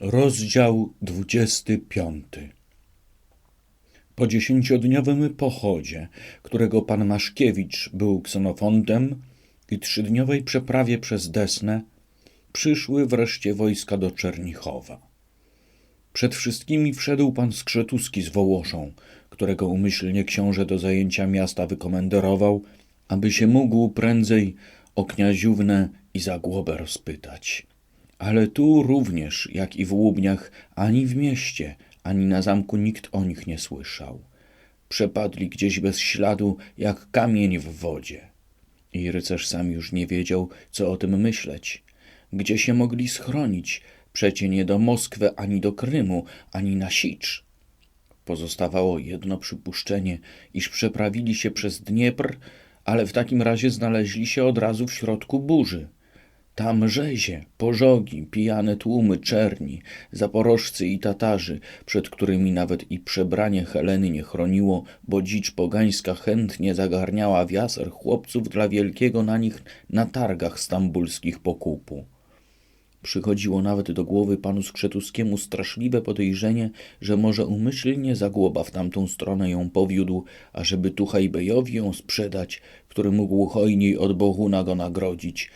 Rozdział 25 Po dziesięciodniowym pochodzie, którego pan Maszkiewicz był ksenofontem i trzydniowej przeprawie przez Desnę, przyszły wreszcie wojska do Czernichowa. Przed wszystkimi wszedł pan Skrzetuski z Wołoszą, którego umyślnie książę do zajęcia miasta wykomenderował, aby się mógł prędzej o kniaziównę i Zagłobę rozpytać. Ale tu również, jak i w Łubniach, ani w mieście, ani na zamku nikt o nich nie słyszał. Przepadli gdzieś bez śladu, jak kamień w wodzie. I rycerz sam już nie wiedział, co o tym myśleć. Gdzie się mogli schronić? Przecie nie do Moskwy, ani do Krymu, ani na Sicz. Pozostawało jedno przypuszczenie, iż przeprawili się przez Dniepr, ale w takim razie znaleźli się od razu w środku burzy. Tam rzezie, pożogi, pijane tłumy czerni, zaporożcy i Tatarzy, przed którymi nawet i przebranie Heleny nie chroniło, bo dzicz pogańska chętnie zagarniała wiaser chłopców dla wielkiego na nich na targach stambulskich pokupu. Przychodziło nawet do głowy panu Skrzetuskiemu straszliwe podejrzenie, że może umyślnie Zagłoba w tamtą stronę ją powiódł, ażeby Tuchajbejowi ją sprzedać, który mógł hojniej od Bohuna go nagrodzić.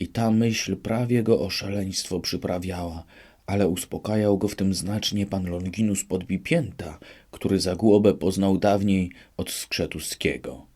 I ta myśl prawie go o szaleństwo przyprawiała, ale uspokajał go w tym znacznie pan Longinus Podbipięta, który Zagłobę poznał dawniej od Skrzetuskiego.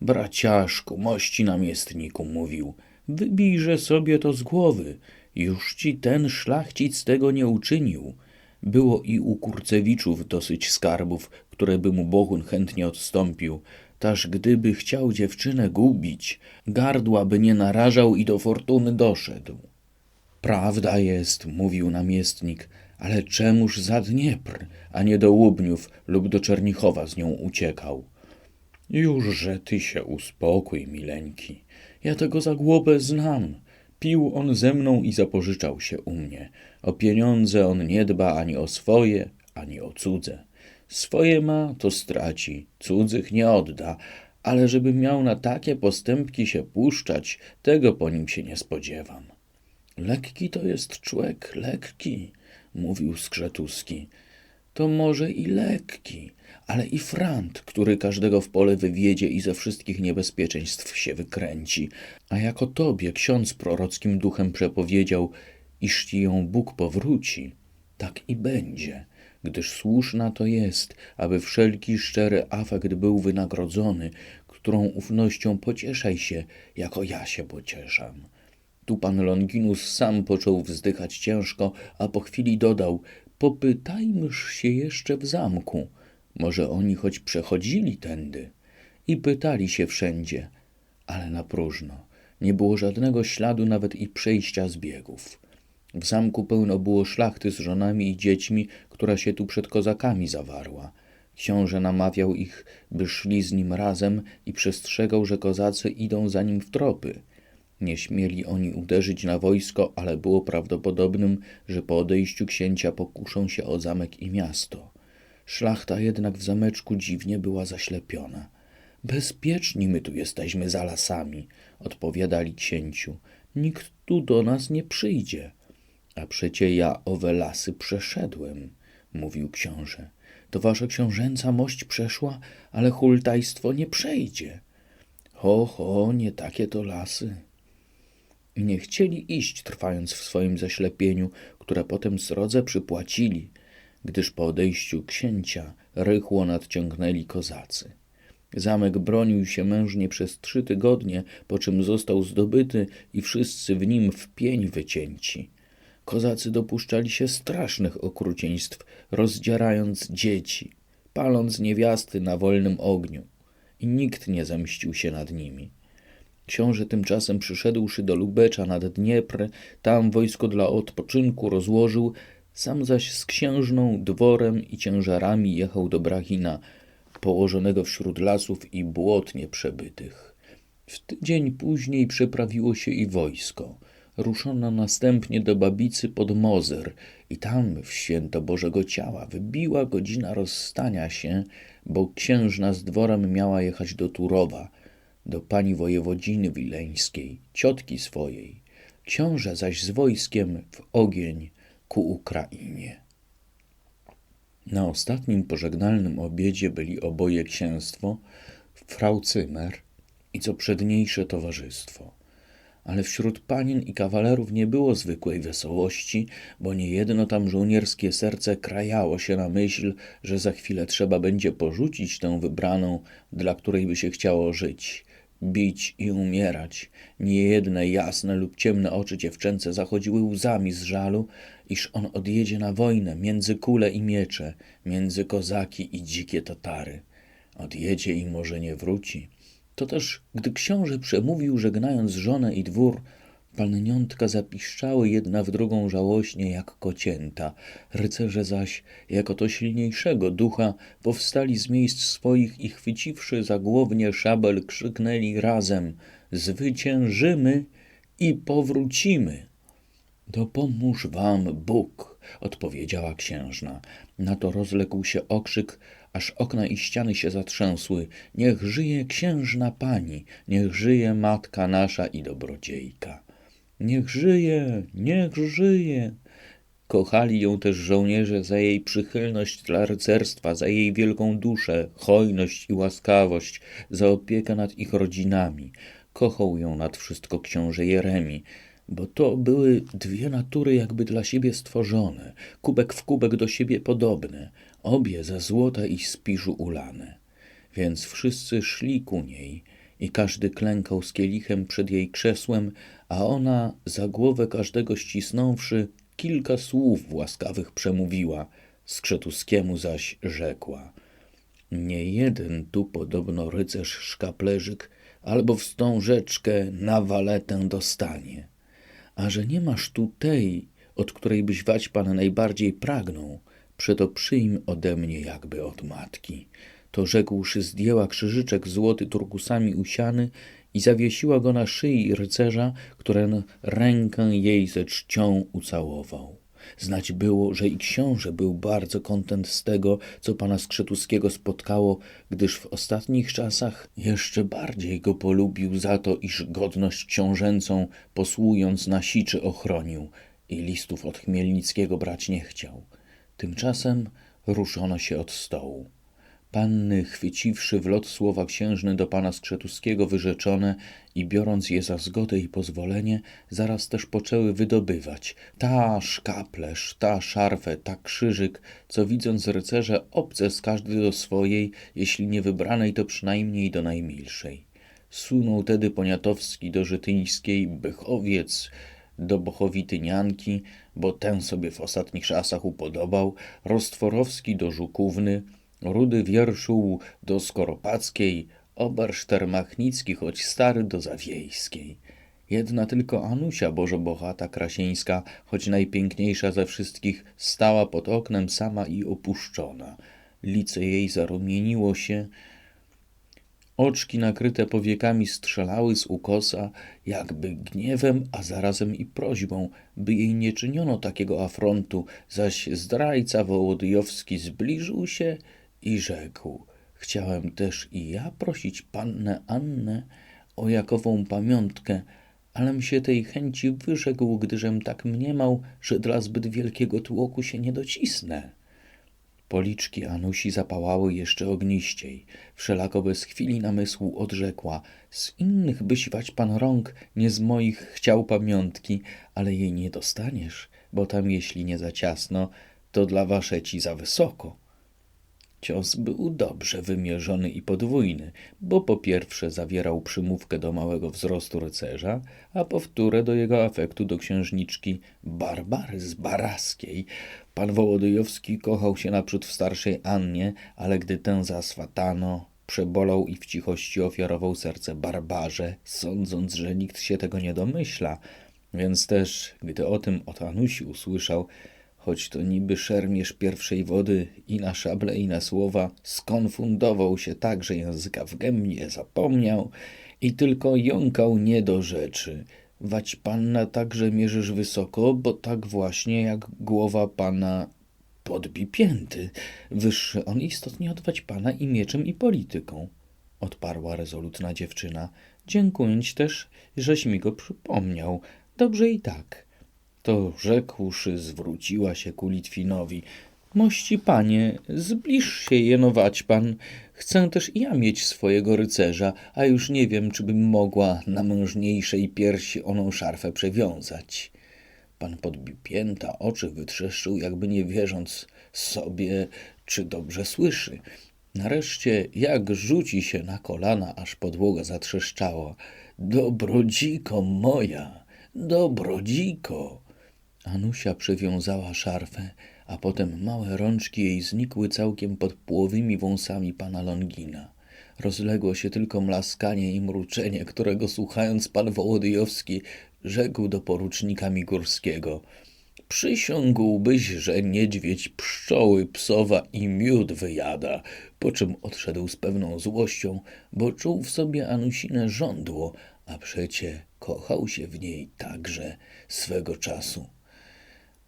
Braciaszku, mości namiestniku, mówił, wybijże sobie to z głowy, już ci ten szlachcic tego nie uczynił. Było i u Kurcewiczów dosyć skarbów, które by mu Bohun chętnie odstąpił. Taż gdyby chciał dziewczynę gubić, gardła by nie narażał i do fortuny doszedł. Prawda jest, mówił namiestnik, ale czemuż za Dniepr, a nie do Łubniów lub do Czernichowa z nią uciekał? Jużże ty się uspokój, mileńki. Ja tego za głowę znam. Pił on ze mną i zapożyczał się u mnie. O pieniądze on nie dba ani o swoje, ani o cudze. Swoje ma, to straci, cudzych nie odda, ale żeby miał na takie postępki się puszczać, tego po nim się nie spodziewam. Lekki to jest człek, lekki, mówił Skrzetuski. To może i lekki, ale i frant, który każdego w pole wywiedzie i ze wszystkich niebezpieczeństw się wykręci. A jako tobie ksiądz prorockim duchem przepowiedział, iż ci ją Bóg powróci, tak i będzie, gdyż słuszna to jest, aby wszelki szczery afekt był wynagrodzony, którą ufnością pocieszaj się, jako ja się pocieszam. Tu pan Longinus sam począł wzdychać ciężko, a po chwili dodał, popytajmyż się jeszcze w zamku. Może oni choć przechodzili tędy i pytali się wszędzie, ale na próżno. Nie było żadnego śladu nawet i przejścia zbiegów. W zamku pełno było szlachty z żonami i dziećmi, która się tu przed kozakami zawarła. Książę namawiał ich, by szli z nim razem i przestrzegał, że kozacy idą za nim w tropy. Nie śmieli oni uderzyć na wojsko, ale było prawdopodobnym, że po odejściu księcia pokuszą się o zamek i miasto. Szlachta jednak w zameczku dziwnie była zaślepiona. Bezpieczni my tu jesteśmy za lasami, odpowiadali księciu. Nikt tu do nas nie przyjdzie. A przecie ja owe lasy przeszedłem, mówił książę. To wasza książęca mość przeszła, ale hultajstwo nie przejdzie. Ho, ho, nie takie to lasy. Nie chcieli iść, trwając w swoim zaślepieniu, które potem srodze przypłacili, gdyż po odejściu księcia rychło nadciągnęli kozacy. Zamek bronił się mężnie przez trzy tygodnie, po czym został zdobyty i wszyscy w nim w pień wycięci. Kozacy dopuszczali się strasznych okrucieństw, rozdzierając dzieci, paląc niewiasty na wolnym ogniu i nikt nie zemścił się nad nimi. Książę tymczasem przyszedłszy do Lubecza nad Dniepr, tam wojsko dla odpoczynku rozłożył, sam zaś z księżną, dworem i ciężarami jechał do Brachina, położonego wśród lasów i błot nieprzebytych. W tydzień później przeprawiło się i wojsko. Ruszono następnie do Babicy pod Mozer i tam w święto Bożego Ciała wybiła godzina rozstania się, bo księżna z dworem miała jechać do Turowa, do pani wojewodziny wileńskiej, ciotki swojej. Książę zaś z wojskiem w ogień ku Ukrainie. Na ostatnim pożegnalnym obiedzie byli oboje księstwo, frau Cymer i co przedniejsze towarzystwo. Ale wśród panien i kawalerów nie było zwykłej wesołości, bo niejedno tam żołnierskie serce krajało się na myśl, że za chwilę trzeba będzie porzucić tę wybraną, dla której by się chciało żyć, bić i umierać. Niejedne jasne lub ciemne oczy dziewczęce zachodziły łzami z żalu, iż on odjedzie na wojnę między kule i miecze, między kozaki i dzikie tatary. Odjedzie i może nie wróci. To też, gdy książę przemówił, żegnając żonę i dwór, panniątka zapiszczały jedna w drugą żałośnie jak kocięta. Rycerze zaś, jako to silniejszego ducha, powstali z miejsc swoich i chwyciwszy za głownie szabel, krzyknęli razem Zwyciężymy i powrócimy. Dopomóż wam Bóg, odpowiedziała księżna. Na to rozległ się okrzyk, aż okna i ściany się zatrzęsły. Niech żyje księżna pani, niech żyje matka nasza i dobrodziejka. Niech żyje, niech żyje. Kochali ją też żołnierze za jej przychylność dla rycerstwa, za jej wielką duszę, hojność i łaskawość, za opiekę nad ich rodzinami. Kochał ją nad wszystko książę Jeremi, bo to były dwie natury jakby dla siebie stworzone, kubek w kubek do siebie podobne, obie ze złota i spiżu ulane. Więc wszyscy szli ku niej i każdy klękał z kielichem przed jej krzesłem, a ona, za głowę każdego ścisnąwszy, kilka słów łaskawych przemówiła, Skrzetuskiemu zaś rzekła. Nie jeden tu podobno rycerz szkaplerzyk albo wstążeczkę na waletę dostanie. A że nie masz tu tej, od której byś wać pan najbardziej pragnął, przeto przyjm ode mnie jakby od matki. To rzekłszy zdjęła krzyżyczek złoty turkusami usiany i zawiesiła go na szyi rycerza, który rękę jej ze czcią ucałował. Znać było, że i książę był bardzo kontent z tego, co pana Skrzetuskiego spotkało, gdyż w ostatnich czasach jeszcze bardziej go polubił za to, iż godność książęcą posłując na siczy ochronił i listów od Chmielnickiego brać nie chciał. Tymczasem ruszono się od stołu. Panny, chwyciwszy w lot słowa księżny do pana Skrzetuskiego wyrzeczone i biorąc je za zgodę i pozwolenie, zaraz też poczęły wydobywać. Ta szkaplerz, ta szarfę, ta krzyżyk, co widząc rycerze obce z każdy do swojej, jeśli nie wybranej, to przynajmniej do najmilszej. Sunął tedy Poniatowski do Żytyńskiej, Bychowiec, do Bochowitynianki, bo ten sobie w ostatnich czasach upodobał, Rostworowski do Żukówny, Rudy Wierszuł do Skoropackiej, Oberszter Machnicki, choć stary do Zawiejskiej. Jedna tylko Anusia Bożobochata Krasieńska, choć najpiękniejsza ze wszystkich, stała pod oknem sama i opuszczona. Lice jej zarumieniło się, Oczki nakryte powiekami strzelały z ukosa, jakby gniewem, a zarazem i prośbą, by jej nie czyniono takiego afrontu, zaś zdrajca Wołodyjowski zbliżył się i rzekł: Chciałem też i ja prosić pannę Annę o jakową pamiątkę, alem się tej chęci wyrzekł, gdyżem tak mniemał, że dla zbyt wielkiego tłoku się nie docisnę. Policzki Anusi zapałały jeszcze ogniściej. Wszelako bez chwili namysłu odrzekła. Z innych byś wać pan rąk, nie z moich chciał pamiątki, ale jej nie dostaniesz, bo tam jeśli nie za ciasno, to dla waszeci za wysoko. Cios był dobrze wymierzony i podwójny, bo po pierwsze zawierał przymówkę do małego wzrostu rycerza, a powtórę do jego afektu do księżniczki Barbary z Baraskiej. Pan Wołodyjowski kochał się naprzód w starszej Annie, ale gdy tę zaswatano, przebolał i w cichości ofiarował serce Barbarze, sądząc, że nikt się tego nie domyśla. Więc też, gdy o tym od Anusi usłyszał, choć to niby szermierz pierwszej wody i na szable i na słowa, skonfundował się tak, że języka w gębie zapomniał i tylko jąkał nie do rzeczy. Wać panna także mierzysz wysoko, bo tak właśnie jak głowa pana podbi pięty. Wyższy on istotnie od wać pana i mieczem i polityką. Odparła rezolutna dziewczyna. Dziękuję ci też, żeś mi go przypomniał. Dobrze i tak. To rzekłszy, zwróciła się ku Litwinowi. Mości panie, zbliż się jenować pan. Chcę też ja mieć swojego rycerza, a już nie wiem, czy bym mogła na mężniejszej piersi oną szarfę przewiązać. Pan podbił pięta, oczy wytrzeszczył, jakby nie wierząc sobie, czy dobrze słyszy. Nareszcie, jak rzuci się na kolana, aż podłoga zatrzeszczała. Dobrodziko moja, dobrodziko. Anusia przywiązała szarfę, a potem małe rączki jej znikły całkiem pod połowymi wąsami pana Longina. Rozległo się tylko mlaskanie i mruczenie, którego słuchając pan Wołodyjowski rzekł do porucznika Migórskiego. Przysiągłbyś, że niedźwiedź pszczoły psowa i miód wyjada, po czym odszedł z pewną złością, bo czuł w sobie Anusinę żądło, a przecie kochał się w niej także swego czasu.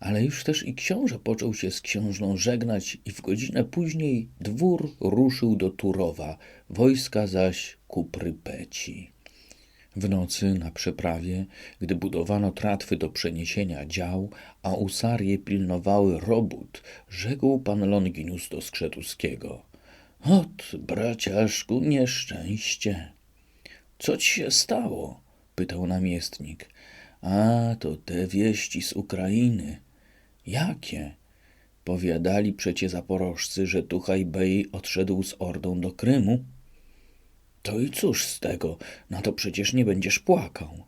Ale już też i książę począł się z księżną żegnać i w godzinę później dwór ruszył do Turowa, wojska zaś ku Prypeci. W nocy na przeprawie, gdy budowano tratwy do przeniesienia dział, a usarie pilnowały robót, rzekł pan Longinus do Skrzetuskiego. Ot, braciaszku, nieszczęście. Co ci się stało? pytał namiestnik. A, to te wieści z Ukrainy. Jakie? Powiadali przecie zaporożcy, że Tuchaj Bey odszedł z ordą do Krymu. To i cóż z tego, na to przecież nie będziesz płakał.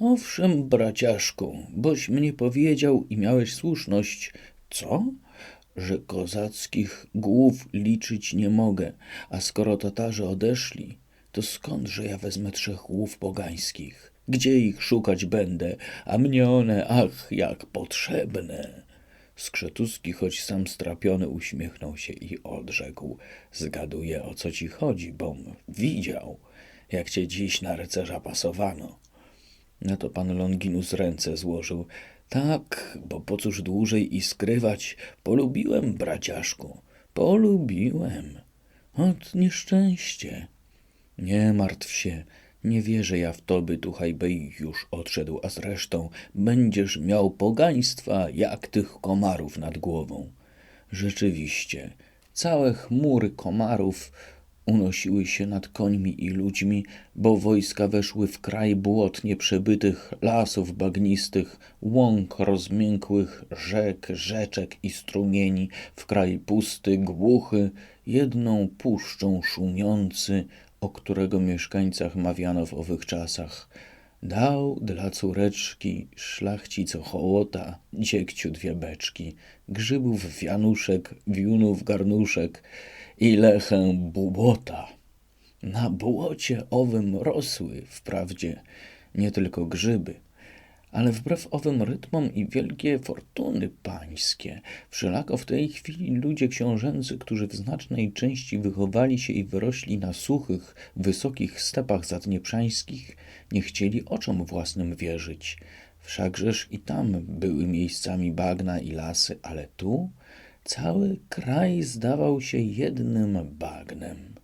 Owszem, braciaszku, boś mnie powiedział i miałeś słuszność. Co? Że kozackich głów liczyć nie mogę, a skoro Tatarzy odeszli, to skądże ja wezmę trzech głów pogańskich? Gdzie ich szukać będę, a mnie one, ach, jak potrzebne. Skrzetuski, choć sam strapiony, uśmiechnął się i odrzekł. Zgaduję, o co ci chodzi, bom widział, jak cię dziś na rycerza pasowano. Na to pan Longinus ręce złożył. Tak, bo po cóż dłużej i skrywać? Polubiłem, braciaszku, polubiłem. Ot nieszczęście. Nie martw się, nie wierzę ja w to, by tu Hajbej już odszedł, a zresztą będziesz miał pogaństwa jak tych komarów nad głową. Rzeczywiście, całe chmury komarów unosiły się nad końmi i ludźmi, bo wojska weszły w kraj błot nieprzebytych, lasów bagnistych, łąk rozmiękłych, rzek, rzeczek i strumieni, w kraj pusty, głuchy, jedną puszczą szumiący, o którego mieszkańcach mawiano w owych czasach. Dał dla córeczki szlachcico hołota, dziekciu dwie beczki, grzybów wianuszek, wiunów garnuszek i lechę bubota. Na błocie owym rosły wprawdzie nie tylko grzyby, ale wbrew owym rytmom i wielkie fortuny pańskie, wszelako w tej chwili ludzie książęcy, którzy w znacznej części wychowali się i wyrośli na suchych, wysokich stepach zadnieprzańskich, nie chcieli oczom własnym wierzyć. Wszakżeż i tam były miejscami bagna i lasy, ale tu cały kraj zdawał się jednym bagnem.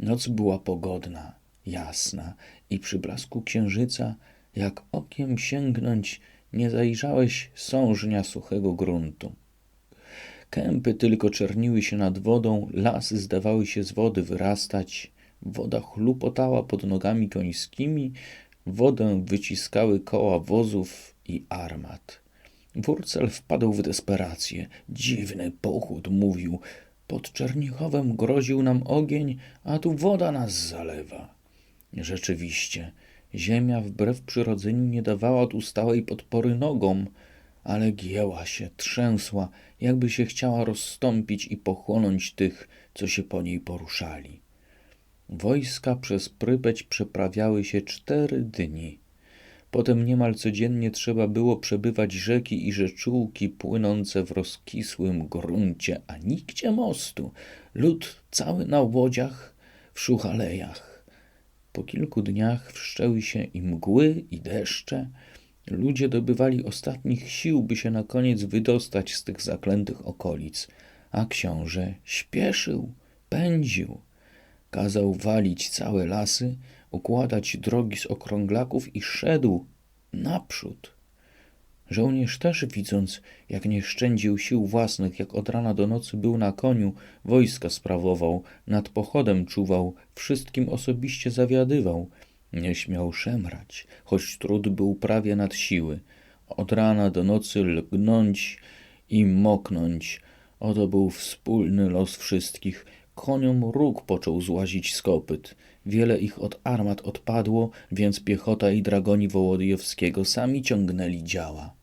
Noc była pogodna, jasna i przy blasku księżyca jak okiem sięgnąć, nie zajrzałeś sążnia suchego gruntu. Kępy tylko czerniły się nad wodą, lasy zdawały się z wody wyrastać, woda chlupotała pod nogami końskimi, wodę wyciskały koła wozów i armat. Wurcel wpadł w desperację. Dziwny pochód mówił. Pod Czernichowem groził nam ogień, a tu woda nas zalewa. Rzeczywiście, Ziemia wbrew przyrodzeniu nie dawała tu stałej podpory nogom, ale gięła się, trzęsła, jakby się chciała rozstąpić i pochłonąć tych, co się po niej poruszali. Wojska przez Prypeć przeprawiały się cztery dni. Potem niemal codziennie trzeba było przebywać rzeki i rzeczułki płynące w rozkisłym gruncie, a nigdzie mostu. Lud cały na łodziach, w szuchalejach. Po kilku dniach wszczęły się i mgły, i deszcze. Ludzie dobywali ostatnich sił, by się na koniec wydostać z tych zaklętych okolic, a książę śpieszył, pędził. Kazał walić całe lasy, układać drogi z okrąglaków i szedł naprzód. Żołnierz też widząc, jak nie szczędził sił własnych, jak od rana do nocy był na koniu, wojska sprawował, nad pochodem czuwał, wszystkim osobiście zawiadywał. Nie śmiał szemrać, choć trud był prawie nad siły. Od rana do nocy lgnąć i moknąć. Oto był wspólny los wszystkich. Koniom róg począł złazić z kopyt. Wiele ich od armat odpadło, więc piechota i dragoni Wołodyjowskiego sami ciągnęli działa.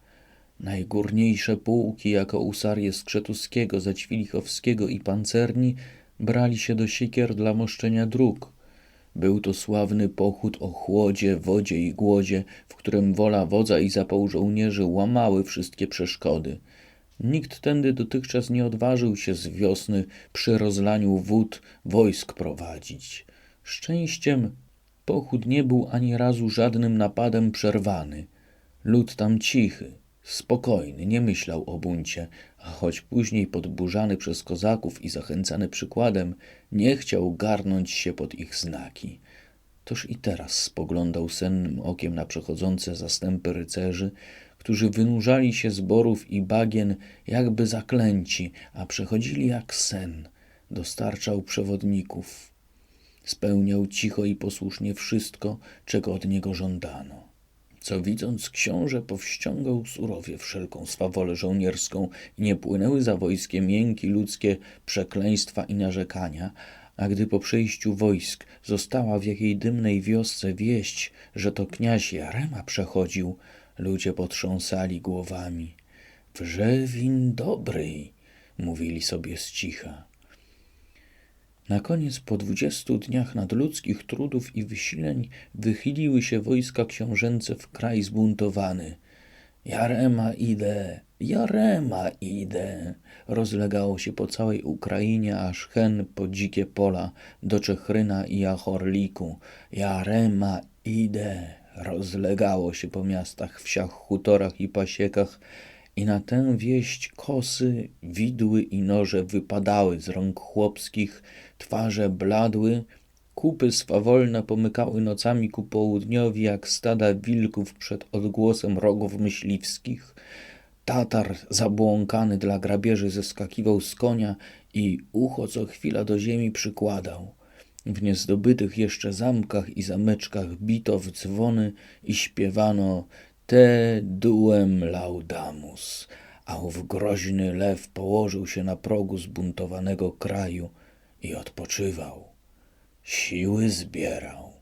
Najgórniejsze pułki, jako usarie Skrzetuskiego, Zaćwilichowskiego i pancerni, brali się do siekier dla moszczenia dróg. Był to sławny pochód o chłodzie, wodzie i głodzie, w którym wola wodza i zapał żołnierzy łamały wszystkie przeszkody. Nikt tędy dotychczas nie odważył się z wiosny przy rozlaniu wód wojsk prowadzić. Szczęściem pochód nie był ani razu żadnym napadem przerwany. Lud tam cichy, spokojny, nie myślał o buncie, a choć później podburzany przez kozaków i zachęcany przykładem, nie chciał garnąć się pod ich znaki. Toż i teraz spoglądał sennym okiem na przechodzące zastępy rycerzy, którzy wynurzali się z borów i bagien jakby zaklęci, a przechodzili jak sen. Dostarczał przewodników. Spełniał cicho i posłusznie wszystko, czego od niego żądano. Co widząc, książę powściągał surowie wszelką swawolę żołnierską i nie płynęły za wojskiem jęki ludzkie, przekleństwa i narzekania, a gdy po przejściu wojsk została w jakiej dymnej wiosce wieść, że to kniaź Jarema przechodził, ludzie potrząsali głowami. Wrzewin dobrej, mówili sobie z cicha. Na koniec po dwudziestu dniach nadludzkich trudów i wysileń wychyliły się wojska książęce w kraj zbuntowany. Jarema idę, Jarema idę. Rozlegało się po całej Ukrainie, aż hen po dzikie pola, do Czechryna i Jachorliku. Jarema idę. Rozlegało się po miastach, wsiach, hutorach i pasiekach, i na tę wieść kosy, widły i noże wypadały z rąk chłopskich, twarze bladły, kupy swawolne pomykały nocami ku południowi jak stada wilków przed odgłosem rogów myśliwskich. Tatar zabłąkany dla grabieży zeskakiwał z konia i ucho co chwila do ziemi przykładał. W niezdobytych jeszcze zamkach i zameczkach bito w dzwony i śpiewano te duem laudamus, a ów groźny lew położył się na progu zbuntowanego kraju i odpoczywał. Siły zbierał.